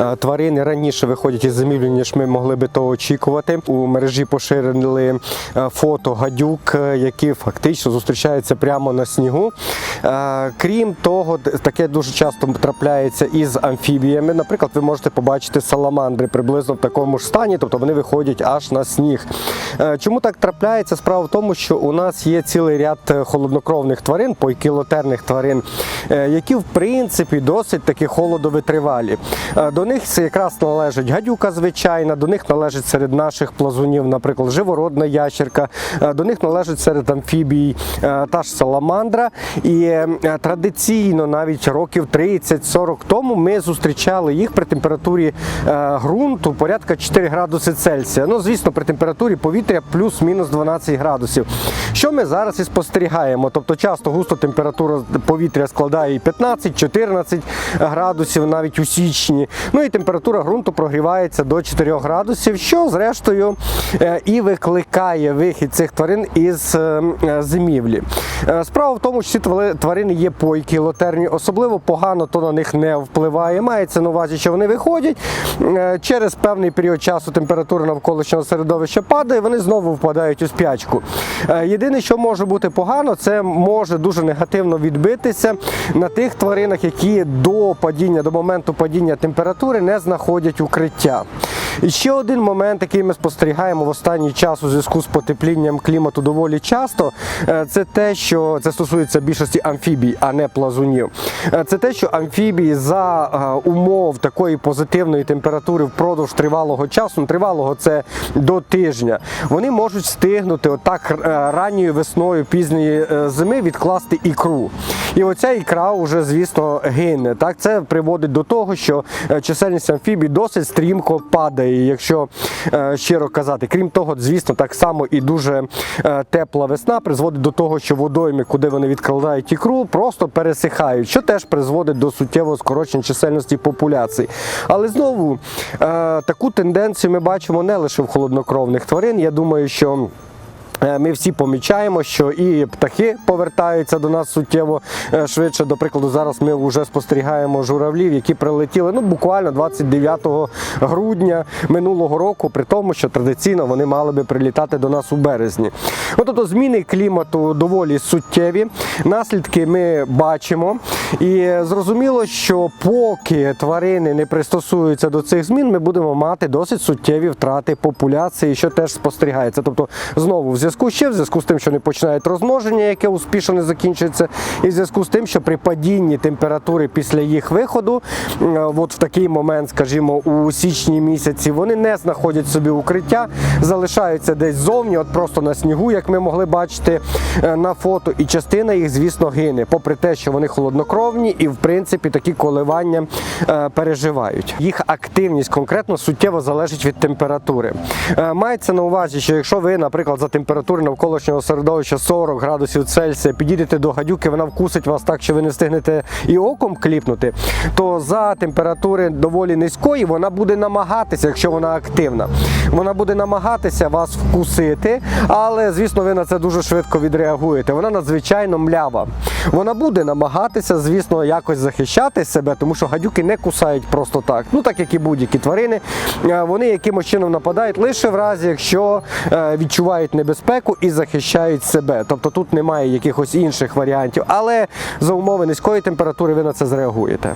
е, тварини раніше виходять із зимівлі, ніж ми могли би того очікувати. У мережі поширили е, фото гадюк, е, які фактично зустрічаються прямо на снігу. Крім того, таке дуже часто трапляється із амфібіями. Наприклад, ви можете побачити саламандри приблизно в такому ж стані, тобто вони виходять аж на сніг. Чому так трапляється? Справа в тому, що у нас є цілий ряд холоднокровних тварин, покілотерних тварин, які в принципі досить таки холодовитривалі. Е, До них якраз належить гадюка звичайна, до них належить серед наших плазунів, наприклад, живородна ящерка, е, до них належить серед амфібій е, та ж саламандра. І е, традиційно, навіть років 30-40 тому, ми зустрічали їх при температурі ґрунту порядка 4 градуси Цельсія. Ну, звісно, при температурі повітря плюс-мінус 12 градусів. Що ми зараз і спостерігаємо? Тобто часто густо температура повітря складає і 15-14 градусів навіть у січні. Ну і температура ґрунту прогрівається до 4 градусів, що зрештою е, і викликає вихід цих тварин із е, е, зимівлі. Справа в тому, що ці тварини є покілотерні, особливо погано то на них не впливає. Мається на увазі, що вони виходять через певний період часу температура навколишнього середовища падає, вони знову впадають у спячку. Єдине, що може бути погано, це може дуже негативно відбитися на тих тваринах, які до падіння, до моменту падіння температури не знаходять укриття. І ще один момент, який ми спостерігаємо в останній час у зв'язку з потеплінням клімату доволі часто, е, це те, що це стосується більшості амфібій, а не плазунів. Е, Це те, що амфібії за е, умов такої позитивної температури впродовж тривалого часу, ну, тривалого це до тижня, вони можуть встигнути отак ранньою весною пізньої зими відкласти ікру. І оця ікра вже, звісно, гине. Так, це приводить до того, що чисельність амфібій досить стрімко падає, якщо е, щиро казати. Крім того, звісно, так само і дуже е, тепла весна призводить до того, що водойми, куди вони відкладають ікру, просто пересихають, що теж призводить до суттєвого скорочення чисельності популяцій. Але знову е, таку тенденцію ми бачимо не лише в холоднокровних тварин. Я думаю, що. Е, Ми всі помічаємо, що і птахи повертаються до нас суттєво е, швидше. До прикладу, зараз ми вже спостерігаємо журавлів, які прилетіли ну буквально 29 грудня минулого року, при тому, що традиційно вони мали би прилітати до нас у березні. Ну, тобто зміни клімату доволі суттєві. Наслідки ми бачимо. І зрозуміло, що поки тварини не пристосуються до цих змін, ми будемо мати досить суттєві втрати популяції, що теж спостерігається. Тобто, знову в зв'язку ще в зв'язку з тим, що не починають розмноження, яке успішно не закінчується, і в зв'язку з тим, що при падінні температури після їх виходу, е, от в такий момент, скажімо, у січні місяці, вони не знаходять собі укриття, залишаються десь зовні, от просто на снігу, як ми могли бачити е, на фото, і частина їх, звісно, гине, попри те, що вони холоднокровні і в принципі такі коливання е, переживають. Їх активність конкретно суттєво залежить від температури. Е, Мається на увазі, що якщо ви, наприклад, за температури навколишнього середовища 40 градусів Цельсія підійдете до гадюки, вона вкусить вас так, що ви не встигнете і оком кліпнути, то за температури доволі низької вона буде намагатися, якщо вона активна, вона буде намагатися вас вкусити, але звісно, ви на це дуже швидко відреагуєте. Вона надзвичайно млява. Вона буде намагатися, звісно, якось захищати себе, тому що гадюки не кусають просто так. Ну так як і будь-які тварини, Е, вони якимось чином нападають лише в разі, якщо е, відчувають небезпеку і захищають себе. Тобто тут немає якихось інших варіантів, але за умови низької температури ви на це зреагуєте.